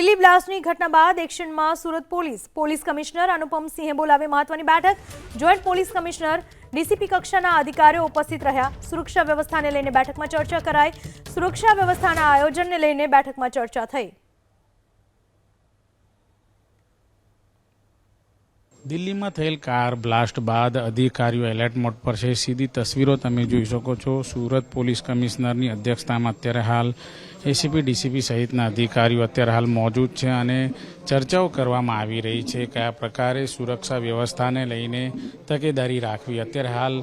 દિલ્હી બ્લાસ્ટની ઘટના બાદ એક્શનમાં સુરત પોલીસ. પોલીસ કમિશનર અનુપમસિંહે બોલાવી મહત્વની બેઠક. જોઈન્ટ પોલીસ કમિશનર ડીસીપી કક્ષાના અધિકારીઓ ઉપસ્થિત રહ્યા. સુરક્ષા વ્યવસ્થાને લઈને બેઠકમાં ચર્ચા કરાઈ. સુરક્ષા વ્યવસ્થાના આયોજનને લઈને બેઠકમાં ચર્ચા થઈ. દિલ્હીમાં થયેલ કાર બ્લાસ્ટ બાદ અધિકારીઓ એલર્ટ મોડ પર છે. સીધી તસવીરો તમે જોઈ શકો છો. સુરત પોલીસ કમિશનરની અધ્યક્ષતામાં અત્યારે હાલ એસીપી, ડીસીપી સહિતના અધિકારીઓ અત્યારે હાલ મોજૂદ છે અને ચર્ચાઓ કરવામાં આવી રહી છે કયા પ્રકારે સુરક્ષા વ્યવસ્થાને લઈને તકેદારી રાખવી. અત્યારે હાલ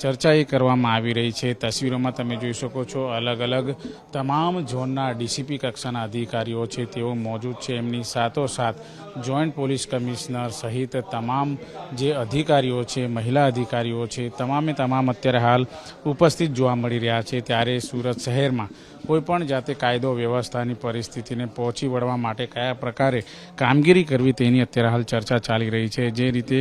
ચર્ચા એ કરવામાં આવી રહી છે. તસવીરોમાં તમે જોઈ શકો છો અલગ અલગ તમામ ઝોનના ડીસીપી કક્ષાના અધિકારીઓ છે. તેઓ મોજૂદ છે. એમની સાથોસાથ જોઈન્ટ પોલીસ કમિશનર સહિત તમામ જે અધિકારીઓ છે, મહિલા અધિકારીઓ છે, તમામે તમામ અત્યારે હાલ ઉપસ્થિત જોવા મળી રહ્યા છે. ત્યારે સુરત શહેરમાં કોઈપણ જાતે કાયદો, વ્યવસ્થાની પરિસ્થિતિને પહોંચી વળવા માટે કયા પ્રકારે કામગીરી કરવી તેની અત્યારે હાલ ચર્ચા ચાલી રહી છે. જે રીતે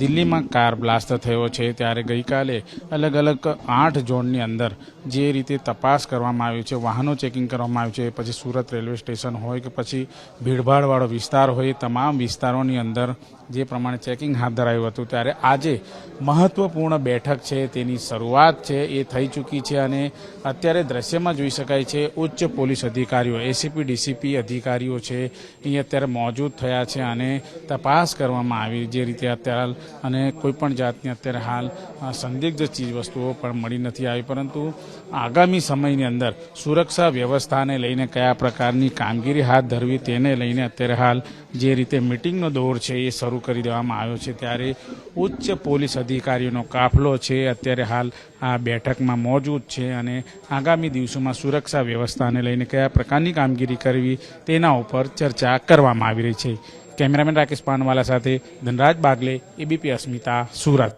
દિલ્હીમાં કાર બ્લાસ્ટ થયો છે ત્યારે ગઈકાલે અલગ અલગ આઠ ઝોનની અંદર જે રીતે તપાસ કરવામાં આવી છે, વાહનો ચેકિંગ કરવામાં આવ્યું છે, પછી સુરત રેલવે સ્ટેશન હોય કે પછી ભીડભાડવાળો વિસ્તાર હોય તમામ વિસ્તારોની અંદર જે પ્રમાણે ચેકિંગ હાથ ધરાયું હતું, ત્યારે આજે મહત્વપૂર્ણ બેઠક છે, તેની શરૂઆત છે, એ થઈ ચૂકી છે અને અત્યારે દ્રશ્યમાં જોઈ શકાય છે. ઉચ્ચ પોલીસ અધિકારીઓ એસીપી ડીસીપી અધિકારીઓ છે એ અત્યારે મોજૂદ થયા છે અને તપાસ કરવામાં આવી જે રીતે અત્યારે અને કોઈ પણ જાતની અત્યારે હાલ સંદિગ્ધ ચીજ વસ્તુઓ પણ મળી નથી આવી. પરંતુ આગામી સમયની અંદર સુરક્ષા વ્યવસ્થાને લઈને કયા પ્રકારની કામગીરી હાથ ધરવી તેને લઈને અત્યારે હાલ જે રીતે મિટિંગનો દોર છે એ શરૂ કરી દેવામાં આવ્યો છે. ત્યારે ઉચ્ચ પોલીસ અધિકારીઓનો કાફલો છે. અત્યારે હાલ આ બેઠકમાં મોજૂદ છે અને આગામી દિવસોમાં સુરક્ષા વ્યવસ્થાને લઈને કયા પ્રકારની કામગીરી કરવી તેના ઉપર ચર્ચા કરવામાં આવી રહી છે. કેમેરામેન રાકેશ પાનવાલા સાથે ધનરાજ બાગલે, એબીપી અસ્મિતા, સુરત.